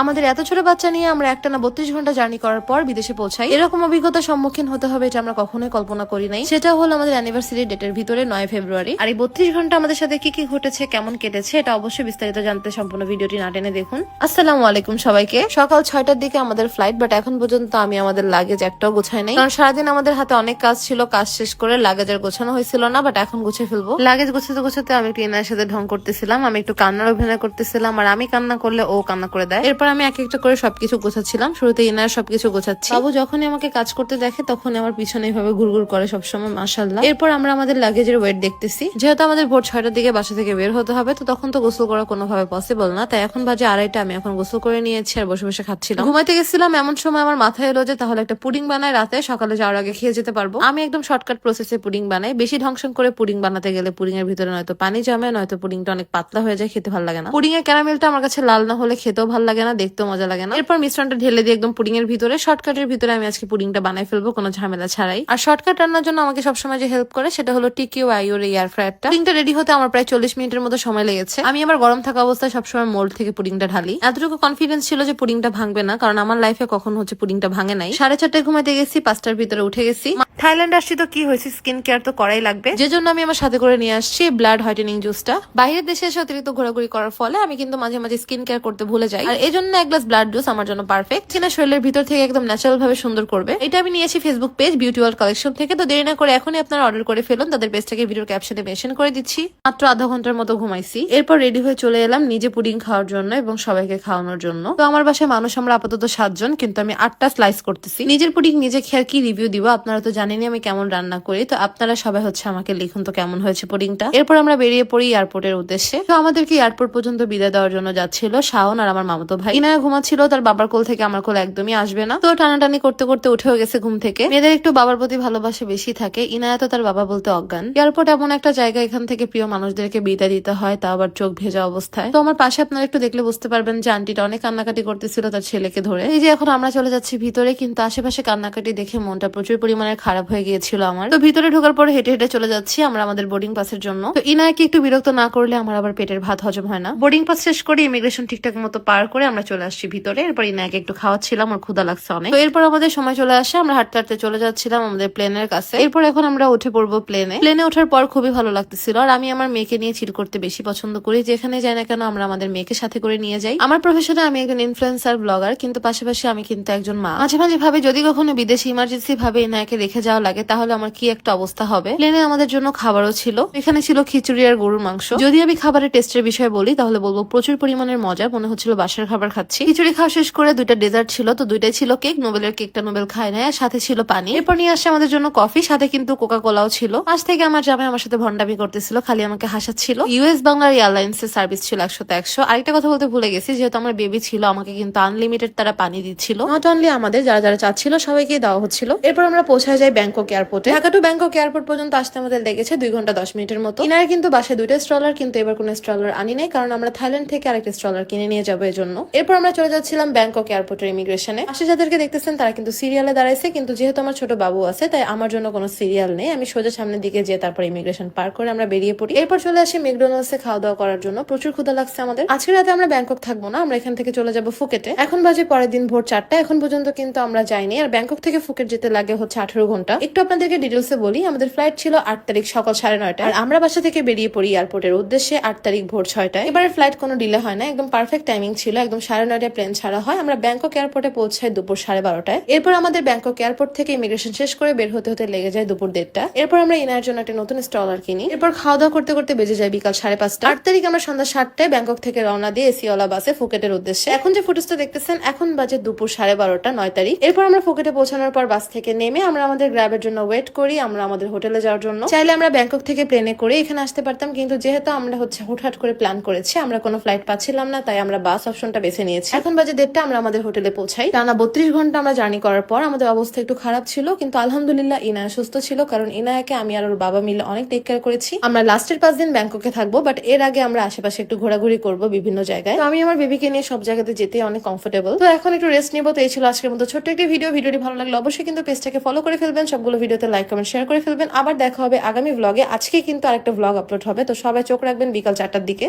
আমাদের এত ছোট বাচ্চা নিয়ে আমরা একটা না বত্রিশ ঘণ্টা জার্নি করার পর বিদেশে পৌঁছাই। এরকম অভিজ্ঞতার সম্মুখীন হতে হবে এটা আমরা কখনোই কল্পনা করি নাই। সেটা হলো আমাদের অ্যানিভার্সারি ডেটের ভিতরে নয় ফেব্রুয়ারি। আর এই বত্রিশ ঘণ্টা আমাদের সাথে কি কি ঘটেছে, কেমন কেটেছে, এটা অবশ্যই বিস্তারিত জানতে সম্পূর্ণ ভিডিওটি না টেনে দেখুন। আসসালামু আলাইকুম সবাইকে। সকাল ছয়টার দিকে আমাদের ফ্লাইট বাট এখন পর্যন্ত আমি আমাদের লাগেজ একটাও গোছাই নাই। কারণ সারাদিন আমাদের হাতে অনেক কাজ ছিল, কাজ শেষ করে লাগেজ আর গোছানো হয়েছিল না বাট এখন গুছিয়ে ফেলব। লাগেজ গোছাতে গোছাতে আমি একটু ইনার সাথে ঢং করতেছিলাম, আমি একটু কান্নার অভিনয় করতেছিলাম, আর আমি কান্না করলে ও কান্না করে দেয়। এরপর আমি এক একটা করে সবকিছু গোছাচ্ছিলাম। শুরুতে এনার সবকিছু গোছাচ্ছি। বাবু যখনই আমাকে কাজ করতে দেখে তখন আমার পিছনে এইভাবে ঘুরঘুর করে সবসময় মাসাল্লাহ এরপর আমরা আমাদের লাগেজের ওয়েট দেখতেছি। যেহেতু আমাদের ভোর ছয়টার দিকে বাসা থেকে বের হতে হবে, তো তখন তো গোসল করা কোনোভাবে পসিবল না। তাই এখন বাজে আড়াইটা, আমি এখন গোসল করে নিয়েছি আর বসে বসে খাচ্ছিলাম। ঘুমাইতে গেছিলাম এমন সময় আমার মাথায় এলো যে, তাহলে একটা পুডিং বানায় রাতে সকালে যাওয়ার আগে খেয়ে যেতে পারব। আমি একদম শর্টকাট প্রসেসে পুডিং বানাই। বেশি ঢংসং করে পুডিং বানাতে গেলে পুডিং এর ভিতরে নয়তো পানি জমে, নয়তো পুডিংটা অনেক পাতলা হয়ে যায়, খেতে ভালো লাগে না। পুডিং এর ক্যারামেলটা আমার কাছে লাল না হলে খেতেও ভালো লাগে না। দেখতেও মজা লাগে না। এরপর মিশ্রণটা ঢেলে দিয়ে একদম পুডিং এর ভিতরে শর্টকাটের ভিতরে আমি আজকে পুডিংটা বানাই ফেলব, কোনো ঝামেলা ছাড়াই। আর শর্টকাট রান্নার জন্য আমাকে সবসময় যে হেল্প করে সেটা হলো টিকিও আইওর এয়ার ফ্রায়ারটা পুডিংটা রেডি হতে আমার প্রায় চল্লিশ মিনিটের মতো সময় লেগেছে। আমি আমার গরম থাকা অবস্থায় সবসময় মোল্ড থেকে পুডিংটা ঢালি। এতটুকু কনফিডেন্স ছিল যে পুডিংটা ভাঙবে না, কারণ আমার লাইফে কখন হচ্ছে পুডিংটা ভাঙে নাই। সাড়ে চারটায় ঘুমাতে গেছি, পাঁচটার ভিতরে উঠে গেছি। থাইল্যান্ড আসছি তো কি হয়েছে? স্কিন কেয়ার তো করাই লাগবে। যে জন্য আমি আমার সাথে করে নিয়ে আসছি ব্লাড হোয়াইটেনিং জুসটা বাইরের দেশে এসে অতিরিক্ত ঘোরাঘুরি করার ফলে আমি কিন্তু মাঝে মাঝে স্কিন কেয়ার করতে ভুলে যাই। আর এই জন্য এক গ্লাস ব্লাড জুস আমার জন্য পারফেক্ট চীনা শরীরের ভিতর থেকে একদম ন্যাচারাল ভাবে সুন্দর করবে। এটা আমি নিয়েছি Facebook page beauty world collection থেকে। তো দেরি না করে এখনই আপনারা অর্ডার করে ফেলুন। তাদের পেজটাকে ভিডিওর ক্যাপশনে মেনশন করে দিচ্ছি। মাত্র আধা ঘণ্টার মতো ঘুমাইছি। এরপর রেডি হয়ে চলে এলাম নিজে পুডিং খাওয়ার জন্য এবং সবাইকে খাওয়ানোর জন্য। তো আমার বাসায় মানুষ আমরা আপাতত সাতজন, কিন্তু আমি আটটা স্লাইস করতেছি। নিজের পুডিং নিজে খেয়ার কি রিভিউ দিব? আপনারা তো জানেনই আমি কেমন রান্না করি। তো আপনারা সবাই হচ্ছে আমাকে লিখুন তো কেমন হয়েছে পুডিংটা। এরপর আমরা বেরিয়ে পড়ি এয়ারপোর্টের উদ্দেশ্যে। তো আমাদেরকে এয়ারপোর্ট পর্যন্ত বিদায় দেওয়ার জন্য যাচ্ছিল শাওন আর আমার মামাতো ভাই। ইনায়া ঘুমাচ্ছিল, তার বাবার কোল থেকে আমার কোল একদমই আসবে না। তো টানাটানি করতে করতে উঠেও গেছে ঘুম থেকে। মেয়েদের একটু বাবার প্রতি ভালোবাসা বেশি থাকে। ইনায়া তো তার বাবা বলতে অজ্ঞান। এয়ারপোর্ট এমন একটা জায়গা, এখান থেকে প্রিয় মানুষদেরকে বিদায় দিতে হয়, তা আবার চোখ ভেজা অবস্থায়। তো আমার পাশে আপনারা একটু দেখলে বুঝতে পারবেন যে আন্টিটা অনেক কান্নাকাটি করতেছিল তার ছেলেকে ধরে। এই যে এখন আমরা চলে যাচ্ছি ভিতরে, কিন্তু আশেপাশে কান্নাকাটি দেখে মনটা প্রচুর পরিমাণে খারাপ হয়ে গিয়েছিল আমার। তো ভিতরে ঢোকার পরে হেঁটে হেঁটে চলে যাচ্ছি আমরা আমাদের বোর্ডিং পাসের জন্য। তো ইনায়াকে একটু বিরক্ত না করলে আমার আবার পেটের ভাত হজম হয় না। বোর্ডিং পাস শেষ করে ইমিগ্রেশন ঠিকঠাক মতো পার করে আমরা চলে আসছি ভিতরে। এরপর ইনায়াকে একটু খাওয়াচ্ছিলাম আর ক্ষুদা লাগছে অনেক। তো এরপর আমাদের সময় চলে আসে, আমরা হাঁটতে হাঁটতে চলে যাচ্ছিলাম আমাদের প্লেনের কাছে। এরপর এখন আমরা উঠে পড়ব প্লেনে প্লেনে ওঠার পর খুবই ভালো লাগতেছিল। আর আমি আমার মেয়েকে নিয়ে চিল করতে বেশি পছন্দ করি। যেখানে যাই না কেন আমরা আমাদের মেয়েকে সাথে করে নিয়ে যাই। আমার প্রফেশনে আমি একজন ইনফ্লুয়েন্সার ব্লগার কিন্তু পাশাপাশি আমি কিন্তু একজন মা। মাঝে মাঝে ভাবে, যদি কখনো বিদেশে ইমার্জেন্সি ভাবে এনায়াকে রেখে যাওয়া লাগে, তাহলে আমার কি একটা অবস্থা হবে? প্লেনে আমাদের জন্য খাবারও ছিল। এখানে ছিল খিচুড়ি আর গরুর মাংস। যদি আমি খাবারের টেস্টের বিষয়ে বলি, তাহলে বলব প্রচুর পরিমাণের মজা। মনে হচ্ছিল বাসার খাবার খাচ্ছি। খিচুড়ি খাওয়া শেষ করে দুইটা ডেজার্ট ছিল, তো দুইটাই ছিল কেক। নোবেলের কেকটা নোবেল খায় না আর সাথে ছিল পানি এরপর নিয়ে আসছে আমাদের জন্য কফি, সাথে কিন্তু কোকা কোলাও ছিল। আজ থেকে আমার জামাই আমার সাথে ভন্ডামি করতেছিল, খালি আমাকে হাসাচ্ছিল। ইউএস বাংলার এয়ারলাইন্স এর সার্ভিস ছিল একশোতে একশো। আরেকটা কথা বলতে ভুলে গেছি, যেহেতু আমার বেবি ছিল, আমাকে কিন্তু আনলিমিটেড তারা পানি দিচ্ছিল। নট অনলি আমাদের, যারা যারা চাচ্ছিল সবাইকে দেওয়া হচ্ছিল। এরপর আমরা পৌঁছায় যাই ব্যাংকক এয়ারপোর্টে ঢাকা টু ব্যাংকক এয়ারপোর্ট পর্যন্ত আসতে আমাদের লেগেছে দুই ঘণ্টা দশ মিনিটের মতো। ইনারা কিন্তু বাসায় দুইটা স্ট্রলার কিন্তু এবার কোনো স্ট্রলার আনি নাই, কারণ আমরা থাইল্যান্ড থেকে আরেকটা স্ট্রলার কিনে নিয়ে যাব এই জন্য এরপর আমরা চলে যাচ্ছিলাম ব্যাংকক এয়ারপোর্টের ইমিগ্রেশনে আসে যাদেরকে দেখতেছেন, তারা কিন্তু সিরিয়ালে দাঁড়াইছে, কিন্তু যেহেতু আমার ছোট বাবু আছে, তাই আমার জন্য কোনো সিরিয়াল নেই। আমি সোজা সামনের দিকে যেয়ে তারপর ইমিগ্রেশন পার করে আমরা বেরিয়ে পড়ি। এরপর চলে আসি ম্যাকডোনাল্ডসে খাওয়া দাওয়া করার জন্য। প্রচুর ক্ষুদা লাগছে আমাদের। আজকে রাতে আমরা ব্যাংকক থাকব না, আমরা এখান থেকে চলে যাব ফুকেটে। এখন বাজে পরের দিন ভোর চারটা, এখন পর্যন্ত কিন্তু আমরা যাইনি। আর ব্যাংকক থেকে ফুকেট যেতে লাগে হচ্ছে আঠারো ঘণ্টা। একটু আপনাদেরকে ডিটেলসে বলি, আমাদের ফ্লাইট ছিল আট তারিখ সকাল সাড়ে নয়টা আর আমরা বাসা থেকে বেরিয়ে পড়ি এয়ারপোর্টের উদ্দেশ্যে আট তারিখ ভোর ছয়টায়। এবারে ফ্লাইট কোনো ডিলে হয় না, একদম পারফেক্ট টাইমিং ছিল, একদম সাড়ে নয়টায় প্লেন ছাড়া হয়। আমরা ব্যাংকক এয়ারপোর্টে পৌঁছাই দুপুর সাড়ে বারোটায়। এরপর আমাদের ব্যাংকক এয়ারপোর্ট থেকে ইমিগ্রেশন শেষ করে বের হতে হতে লেগে যায় দুপুর দেড়টা। এরপর আমরা ইনার জন্য একটা নতুন স্টলার কিনি। এরপর খাওয়া দাওয়া করতে করতে বেজে যায় বিকাল সাড়ে পাঁচটা। আট তারিখ আমরা সন্ধ্যা সাতটায় ব্যাংকক থেকে রওনা দিয়ে এসিওয়ালা বাসে ফুকেটের উদ্দেশ্যে। এখন যে ফুটেজটা দেখতেছেন, এখন বাজে দুপুর সাড়ে বারোটা, নয় তারিখ। এরপর আমরা ফুকেটে পৌঁছানোর পর বাস থেকে নেমে আমরা আমাদের গ্র্যাবের জন্য ওয়েট করি, আমরা আমাদের হোটেলে যাওয়ার জন্য। চাইলে আমরা ব্যাংকক থেকে প্লেনে করে এখানে আসতে পারতাম, কিন্তু যেহেতু আমরা হচ্ছে হুটহাট করে প্ল্যান করেছি, আমরা কোনো ফ্লাইট পাচ্ছিলাম না, তাই আমরা বাস অপশনটা বেছে নিয়েছি। এখন বাজে দেড়টা, আমরা আমাদের হোটেলে পৌঁছাই। টানা বত্রিশ ঘণ্টা আমরা জার্নি করার পর আমাদের অবস্থা একটু খারাপ ছিল, কিন্তু আলহামদুলিল্লাহ ইনায়া সুস্থ ছিল, কারণ ইনায়াকে আমি আর ওর বাবা মিলে অনেক টেক কেয়ার করেছি। আমরা লাস্টের পাঁচ দিন ব্যাংককে থাকব বাট এর আগে আমরা আশেপাশে একটু ঘোরাঘুরি করব বিভিন্ন জায়গায়। আমি আমার বেবিকে নিয়ে সব জায়গাতে যেতে অনেক কমফোর্টেবল তো এখন একটু রেস্ট নিবো, তো এই ছিল আজকের মতো ছোট্ট একটি ভিডিও ভিডিওটি ভালো লাগলে অবশ্যই কিন্তু পেজটাকে ফলো করে ফেলবেন, সবগুলো ভিডিওতে লাইক কমেন্ট শেয়ার করে ফেলবেন। আবার দেখা হবে আগামী ব্লগে আজকে কিন্তু আরেকটা ব্লগ আপলোড হবে, তো সবাই চোখ রাখবেন বিকাল চারটার দিকে।